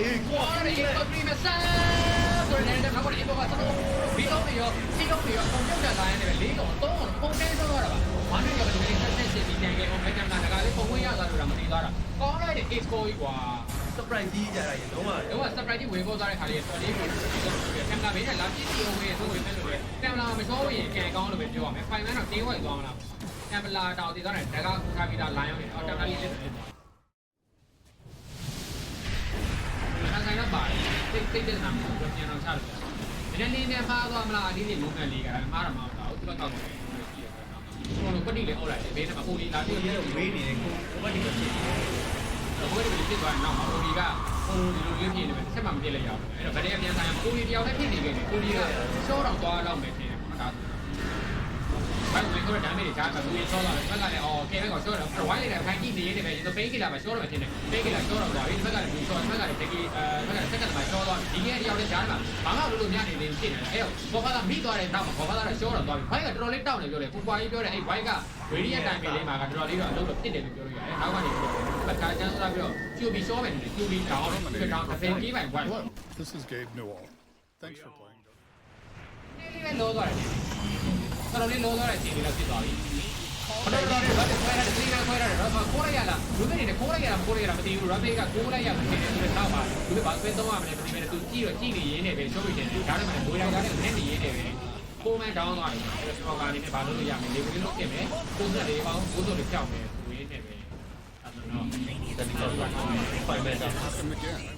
အေးကွာအော်ဒီပပရီမဆာဆိုတဲ့တဲ့ကတော့ဒီဘောကသတော့ဘီတော့ရောစီတော့ရောကွန်ပျူတာလိုင်းနဲ့လေးတော့တော့ပုံတဲတော့ရတာပါဘာလို့လဲဒီနေ့ဆက်ဆက်စီတန်ကေအောင်မကန်တာကလည်းပုံဝင်ရတာလို့တော့မသိသွားတာကောင်းလိုက်တဲ့ ace score ကြီးကွာ surprise ကြီးကြတာရေလုံးဝတော့ surprise ကြီးဝင်ပေါ်သွားတဲ့ခါလေးတော်လေးကိုကင်မရာဘေးနဲ့လာပြည့်စုံဝင်ဆိုဝင်ပဲလို့လေကင်မရာမချောရင်ကန်ကောင်းလို့ပဲပြောရမယ်ဖိုင်မန်တော့တင်းဝိုက်သွားမလားကင်မရာတောင်တည်သွားတယ်ဒါကခါပြီးတာလိုင်းအောင်နေအော်တမ်တာလေးလေးလေး တော့ပါတယ်တိတ်တိတ်တဲ့နာမျိုးပြန်ပြန်တော့ချလို့ရတယ်ဒီနေ့လေးနဲ့မှားသွားမလားဒီနေ့မုန်းကန်လေးကလည်းမှားတော့မှားတော့သူကတော့ရှိရတယ်နော်ဘုံလို့ပတိလေးအုပ်လိုက်တယ်ဘေးမှာပုံလေးလာပြီးဒီရတော့တော့ဝေးနေတယ်ကိုဘတ်ဒီကဖြစ်နေတယ်တော့ဘယ်လိုဖြစ်သွားနောက်မှာပုံလေးကပုံဒီလိုလေးဖြစ်နေတယ်ဆက်မှမပြစ်လိုက်ရဘူးအဲ့တော့ဗတဲ့ပြန်ဆိုင်ပုံလေးတယောက်နဲ့ဖြစ်နေခဲ့တယ်ပုံလေးကရှော့တော့သွားတော့မယ်ထင်တယ်ပေါ့နော်ဒါဘယ်လိုလဲဒါမေးချာကဘူးရှော့လာတယ်ဘက်ကလည်းအော်ကဲဘက်ကရှော့တော့ဝိုင်းနေတဲ့ခိုင်ကြည့်နေနေပဲဒီပိတ်ကလာမှာရှော့တော့မယ်ထင်တယ်ပိတ်ကလာရှော့တော့သွားပြီဒီဘက်ကလည်းဘူးရှော့ဒီဘက်ကလည်း တကယ်အဲဘက်ကလည်းဆက်ကမှာရှော့တော့ဒီကနေ့တယောက်လည်းကြားမှာဘာမှမလုပ်လို့ညနေနေဖြစ်နေတယ်အဲ့တော့ဘောကကမိသွားတဲ့နောက်မှာဘောကကရှော့တော့သွားပြီဘိုင်းကတော်တော်လေးတောက်နေပြောတယ်ပူပွားကြီးပြောတယ်အဲ့ဘိုင်းကဝေရီယတိုင်ပင်လေးမှာကတော်တော်လေးတော့အလုပ်တော့ဖြစ်တယ်လို့ပြောလို့ရတယ်နောက်ကနေပြီးတော့ဘက်ကချမ်းသာပြီးတော့ကျူဘီရှော့မယ်ကျူဘီတောင်းပြီးတော့တစ်ဖက်ကြီးပိုင်ဝိုင်း Hello, this is Gabe Newell. Thanks for playing. လေးလေးလောသွားတယ်တော်တော်လေးလောသွားတဲ့အချိန်လေးတော့ဖြစ်သွားပြီခဏတော့တော့တော့ခွဲရတယ်ဒီကခွဲရတယ်တော့ခိုးလိုက်ရလားလူတွေနေခိုး လိုက်ရလားမခိုးလိုက်ရလားမသိဘူးရဘေးကခိုးလိုက်ရမှာဖြစ်တယ်ဆိုတော့တော့ပါလူတွေဘာဆွဲသုံးရမလဲမသိဘူးသူကြည့်တော့ကြည့်နေရင်းနေပဲရှုပ်ပြီးတယ်ဒါလည်းမလဲဘိုးရိုက်တာလည်းနည်းနေရင်းနေပဲပုံမှန်တောင်းသွားတယ်အဲ့တော့ကနေနဲ့ဘာလို့လို့ရမလဲလေဘယ်လိုလုပ်ခဲ့မလဲပုံစံလေးပေါင်းဘိုးတို့လေးကြောက်မယ်ဝေးနေပဲအဲ့တော့ဒါဒီတော့ဖိုင်မဲတာ Him again.